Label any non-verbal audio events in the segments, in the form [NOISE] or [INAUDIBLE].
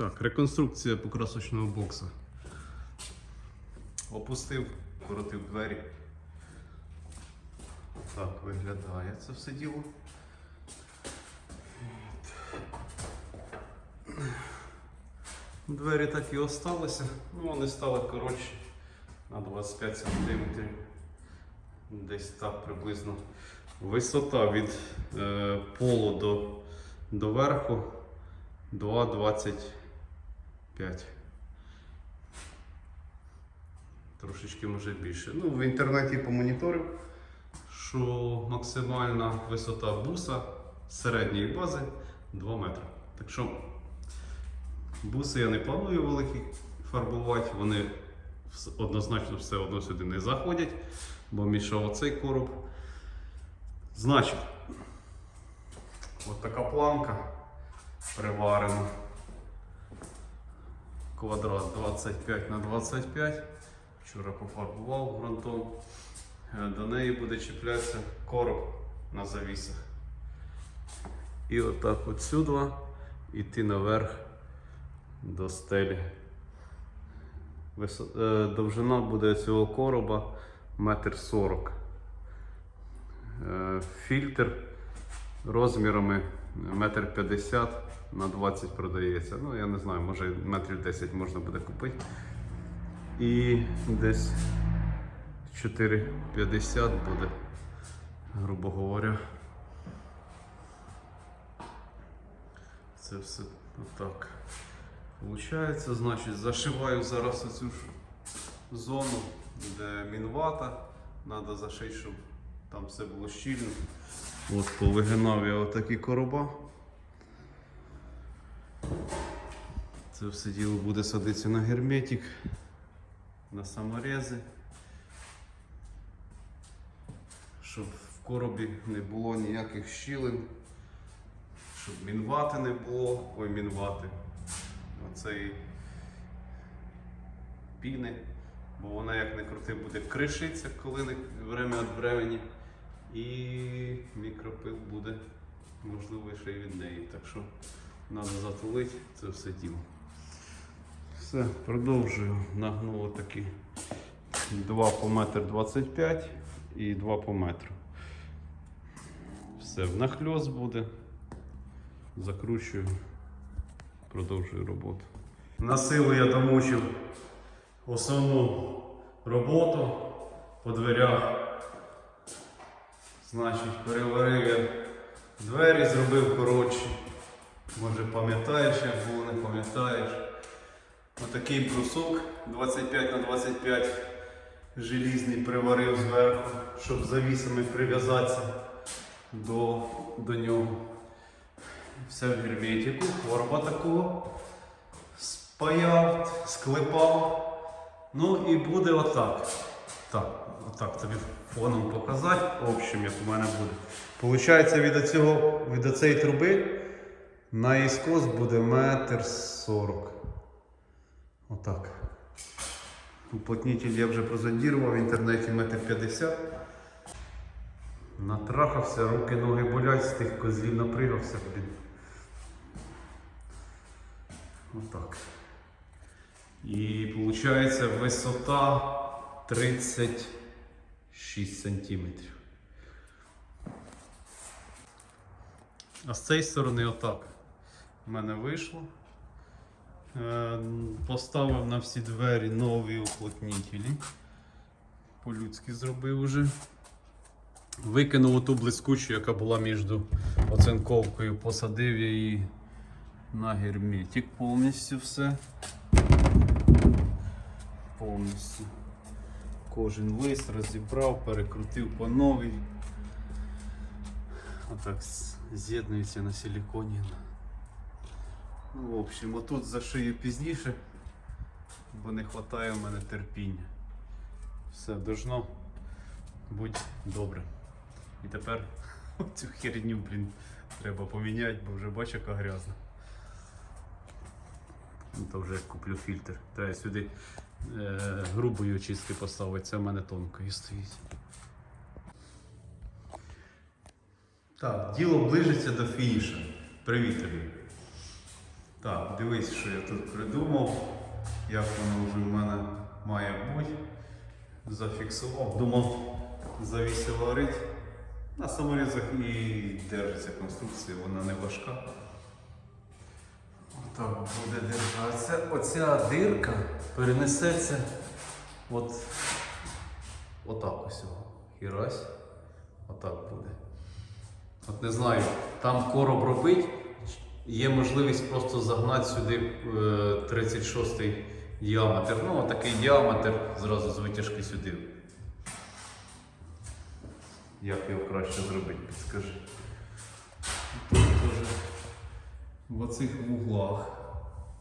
Так, реконструкція покрасочного бокса. Опустив, коротив двері. Так виглядає це все діло. Двері так і осталися. Ну, вони стали коротші на 25 см. Десь так приблизно. Висота від е, полу до, до верху 2,25. Трошечки може більше. Ну, в інтернеті помоніторив, що максимальна висота буса середньої бази 2 метри. Так що буси я не планую великі фарбувати, вони однозначно все одно сюди не заходять, бо мішав оцей короб. Значить, от така планка приварена. Квадрат 25 на 25. Вчора пофарбував ґрунтом. Е, До неї буде чіплятися короб на завісах. І отак от сюди йти наверх до стелі. Е, Довжина буде цього короба метр сорок. Е, Фільтр розмірами метр п'ятдесят на 20 продається. Ну, я не знаю, може метрів 10 можна буде купити. І десь 4,50 буде, грубо говоря. Це все отак. Получається, значить, зашиваю зараз оцю ж зону, де мінвата. Треба зашити, щоб там все було щільно. От повигинав я отакі короба. Це все діло буде садитися на герметик, на саморези. Щоб в коробі не було ніяких щілин, щоб мінвати не було, ой, мінвати. Оцеї піни, бо вона як не крути буде кришитися, коли не время від времени. І мікропил буде можливо ще й від неї. Так що треба затулити це все діло. Все, продовжую. Нагнуло такі 2 по метр 25 і 2 по метру. Все, внахльост буде. Закручую, продовжую роботу. На силу я домучив основну роботу по дверях. Значить, переварив я двері, зробив коротші. Може пам'ятаєш, як було, не пам'ятаєш. Отакий брусок 25 на 25 желізний приварив зверху, щоб завісами прив'язатися до, до нього. Все в герметику, корба такого. Спаяв, склепав. Ну і буде отак. Так, отак тобі фоном показати. В общем, як у мене буде. Получається від оцього, від оцеї труби на іскос буде метр сорок. Отак. Уплотнитель я вже прозондірував в інтернеті метр п'ятдесят. Натрахався, руки, ноги болять, з тих козлів напригався. Блін. Отак. І виходить висота 36 сантиметрів. А з цієї сторони отак. У мене вийшло. Е, Поставив на всі двері нові уплотнителі. По-людськи зробив уже. Викинув оту блискучу, яка була між оцинковкою, посадив я її на герметик повністю все. Повністю. Кожен лист розібрав, перекрутив по новій. Отак з'єднується на силіконі. Ну, в общем, отут зашию пізніше, бо не вистачає в мене терпіння. Все должно бути добре. І тепер [LAUGHS] цю херню, блін, треба поміняти, бо вже бачу, яка грязна. Ну, то вже куплю фільтр. Треба сюди е, грубої очистки поставити, це в мене тонкою стоїть. Так, діло ближиться до фініша. Привіт тобі. Так, дивись, що я тут придумав, як воно вже в мене має бути. Зафіксував, думав завісив варить. На саморізах і держиться конструкція, вона не важка. Отак буде держатися. Оця дирка перенесеться от, отак ось. його. Хірась. Отак буде. От не знаю, там короб робить, є можливість просто загнати сюди е, 36 діаметр. Ну, такий діаметр зразу з витяжки сюди. Як його краще зробити, підскажи. Тут теж в оцих вуглах,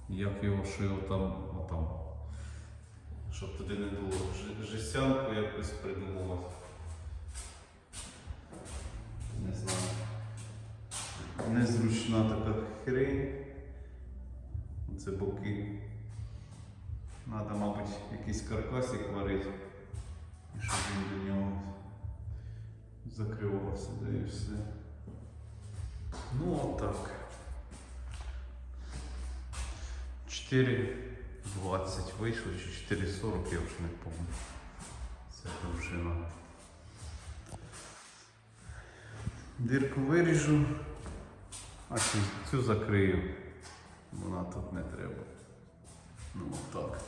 як його що його там, отам. Щоб туди не було жестянку якось придумувати. Незручна така хрень. Це боки. Надо, мабуть, якийсь каркасик варити, щоб він до нього закривався, да і все. Ну отак. 4,20 вийшло чи 4,40, я вже не пам'ятаю. Це довжина. Дирку виріжу, а цю, закрию. Вона тут не треба. Ну отак.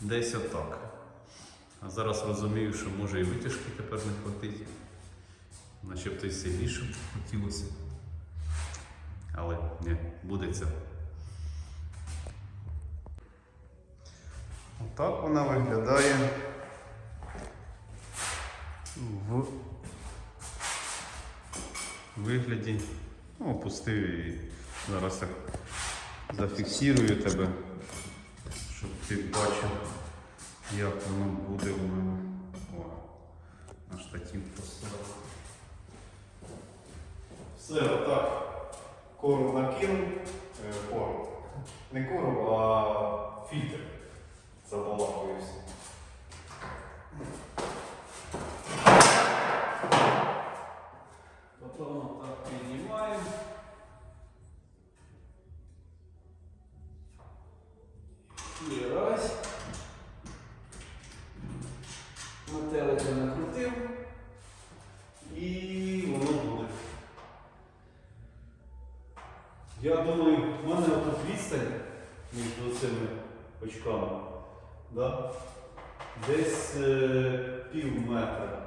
Десь отак. А зараз розумію, що може і витяжки тепер не хватить. Начебто й сильніше хотілося. Але ні, буде це. Отак вона виглядає в вигляді. Ну, опустив і зараз я зафіксирую тебе, щоб ти бачив, як воно буде у мене. О, на штатів поставив. Все, отак. Кору накинув. Е, кору. Не кору, а фільтр. Забалакуюся. Відстань між цими очками. Да? Десь е, пів метра.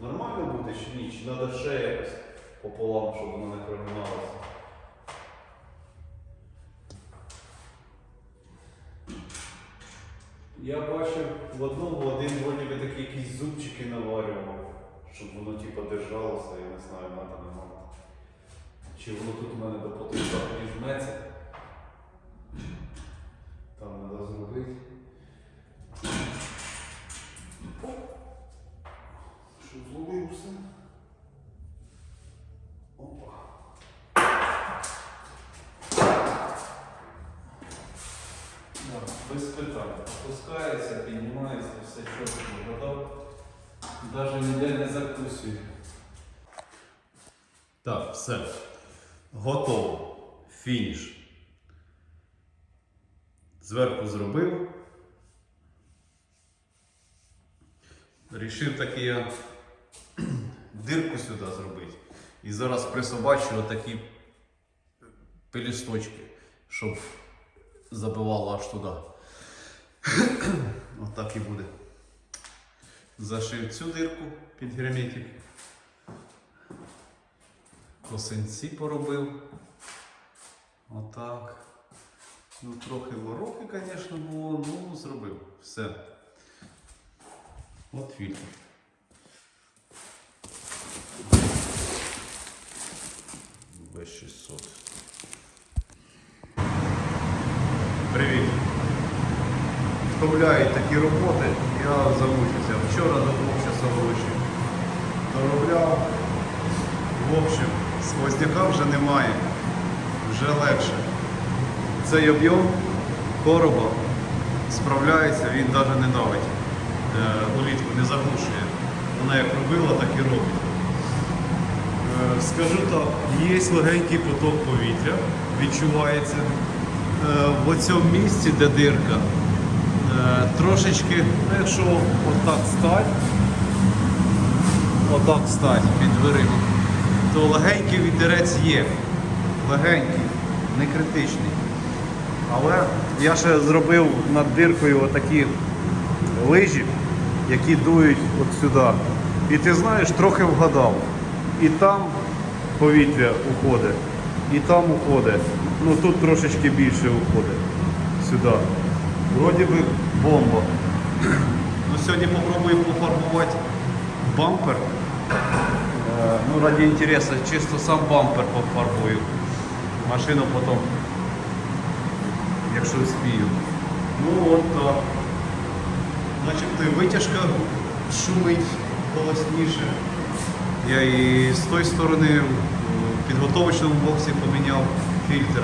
Нормально буде чи ні? Чи треба ще якось пополам, щоб воно не прогиналося? Я бачив в одному один вроді такі якісь зубчики наварював, щоб воно типу держалося, я не знаю, надо не надо. Чи воно тут у мене до потолка жметься. Опускається, піднімається, все чітко вгадав. Навіть ніде не закусує. Так, все. Готово. Фініш. Зверху зробив. Рішив таки я [CLEARS THROAT] дирку сюди зробити. І зараз присобачу отакі пелісточки, щоб забивало аж туди. Отак і буде. Зашив цю дирку під герметик. Косинці поробив. Отак. Ну, трохи вороки, звісно, було, ну зробив. Все. От фільтр. Б600. Привіт. Вставляють такі роботи, я замучився. Вчора до двох часов ночі доробляв. В общем, сквозняка вже немає, вже легше. Цей об'єм короба справляється, він навіть не давить. Е, Улітку не заглушує. Вона як робила, так і робить. Е, Скажу так, є легенький поток повітря, відчувається. е, в цьому місці, де дирка, трошечки, ну якщо отак стать, отак стать під дверима, то легенький вітерець є. Легенький, не критичний. Але я ще зробив над диркою отакі лижі, які дують от сюди. І ти знаєш, трохи вгадав. І там повітря уходить, і там уходить. Ну тут трошечки більше уходить сюди. Вроді би бомба. Ну, сьогодні попробую пофарбувати бампер. Е, Ну, раді інтересу, чисто сам бампер пофарбую. Машину потім, якщо успію. Ну от так. Начебто витяжка шумить голосніше. Я і з тої сторони в підготовочному боксі поміняв фільтр,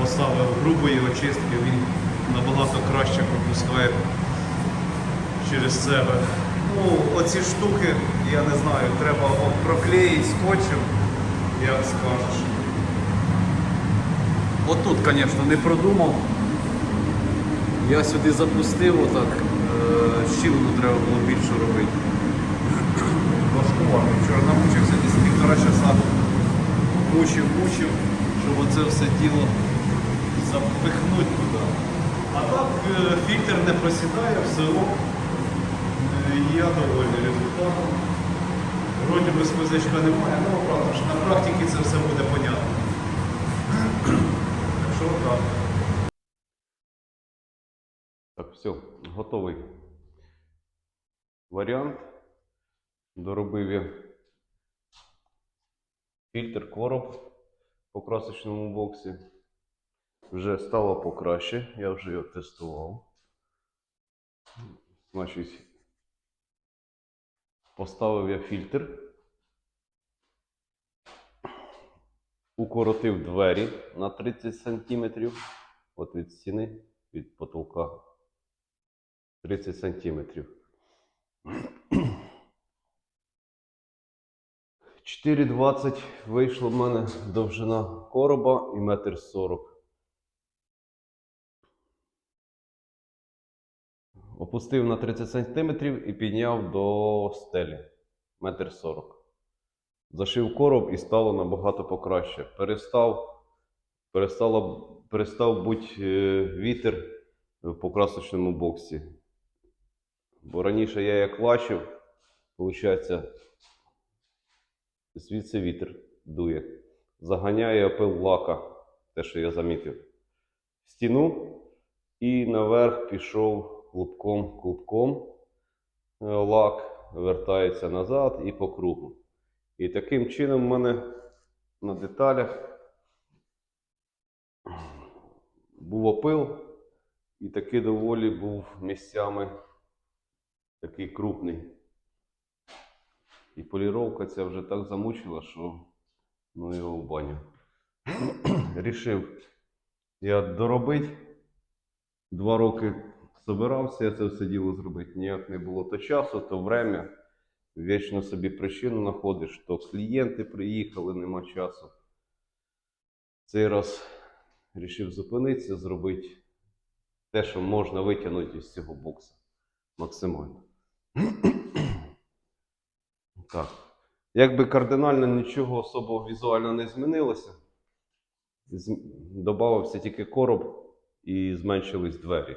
поставив грубої очистки, він набагато краще пропускає через себе. Ну, оці штуки, я не знаю, треба проклеїти скотчем, як скажеш. Отут, звісно, не продумав. Я сюди запустив отак, е, щілину треба було більше робити. Важкувато. Вчора намучився десь півтора часа. Мучив, мучив, щоб оце все діло запихнути туди. А так е, фільтр не просідає, все ок. Е, Я довольний результатом. Вроді би сквозячка немає, ну правда ж на практиці це все буде понятно. Так що так. Так, все, готовий варіант. Доробив я фільтр короб по красочному боксі. Вже стало покраще, я вже його тестував. Значить, поставив я фільтр, укоротив двері на 30 см от від стіни, від потолка 30 см. 4,20 вийшло в мене довжина короба і метр 40. Опустив на 30 см і підняв до стелі. Метр 40. Зашив короб і стало набагато покраще. Перестав, перестало, перестав бути е, вітер в покрасочному боксі. Бо раніше я як лачив, виходить, звідси вітер дує. Заганяє опил лака, те, що я замітив. Стіну і наверх пішов клубком клубком е, лак, вертається назад і по кругу. І таким чином в мене на деталях був опил, і такий доволі був місцями такий крупний. І поліровка ця вже так замучила, що ну його в баню. [CLEARS THROAT] Рішив я доробити. Два роки збирався я це все діло зробити. Ніяк не було то часу, то время. Вічно собі причину знаходиш, то клієнти приїхали, нема часу. Цей раз вирішив зупинитися, зробити те, що можна витягнути із цього бокса максимально. [CLEARS THROAT] Так. Якби кардинально нічого особо візуально не змінилося. З- Добавився тільки короб і зменшились двері.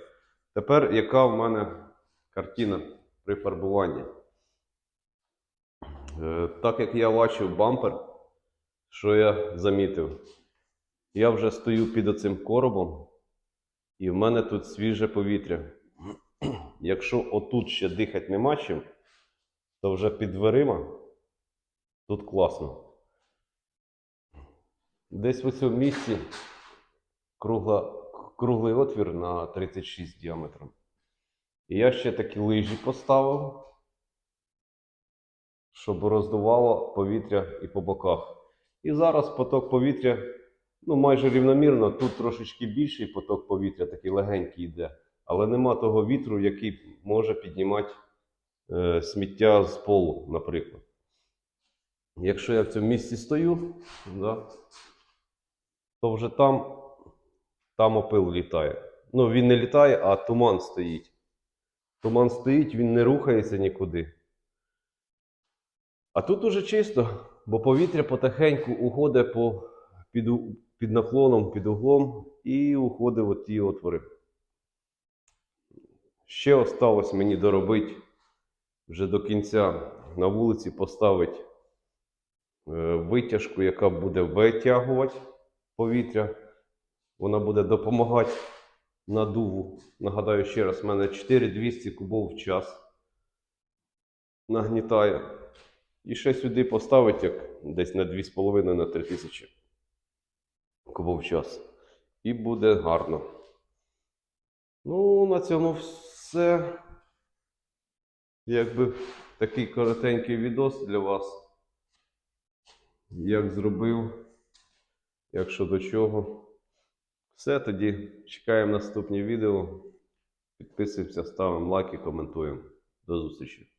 Тепер яка в мене картина при фарбуванні? Е, Так як я бачив бампер, що я замітив? Я вже стою під оцим коробом, і в мене тут свіже повітря. [CLEARS THROAT] Якщо отут ще дихати нема чим, то вже під дверима тут класно. Десь в цьому місці кругла, круглий отвір на 36 діаметром. І я ще такі лижі поставив, щоб роздувало повітря і по боках. І зараз поток повітря ну, майже рівномірно. Тут трошечки більший поток повітря, такий легенький йде, але нема того вітру, який може піднімати е, сміття з полу, наприклад. Якщо я в цьому місці стою, да, то вже там там опил літає. Ну, він не літає, а туман стоїть. Туман стоїть, він не рухається нікуди. А тут уже чисто, бо повітря потихеньку уходить по, під, під наклоном, під углом і уходить в ті отвори. Ще осталось мені доробити вже до кінця на вулиці поставити е, витяжку, яка буде витягувати повітря. Вона буде допомагати надуву. Нагадаю ще раз, в мене 4200 кубов в час нагнітає. І ще сюди поставити як десь на 2,5 на 3000 кубов в час. І буде гарно. Ну, на цьому все. Якби такий коротенький відос для вас. Як зробив, як що до чого. Все тоді. Чекаємо наступні відео. Підписуємося, ставимо лайки, коментуємо. До зустрічі!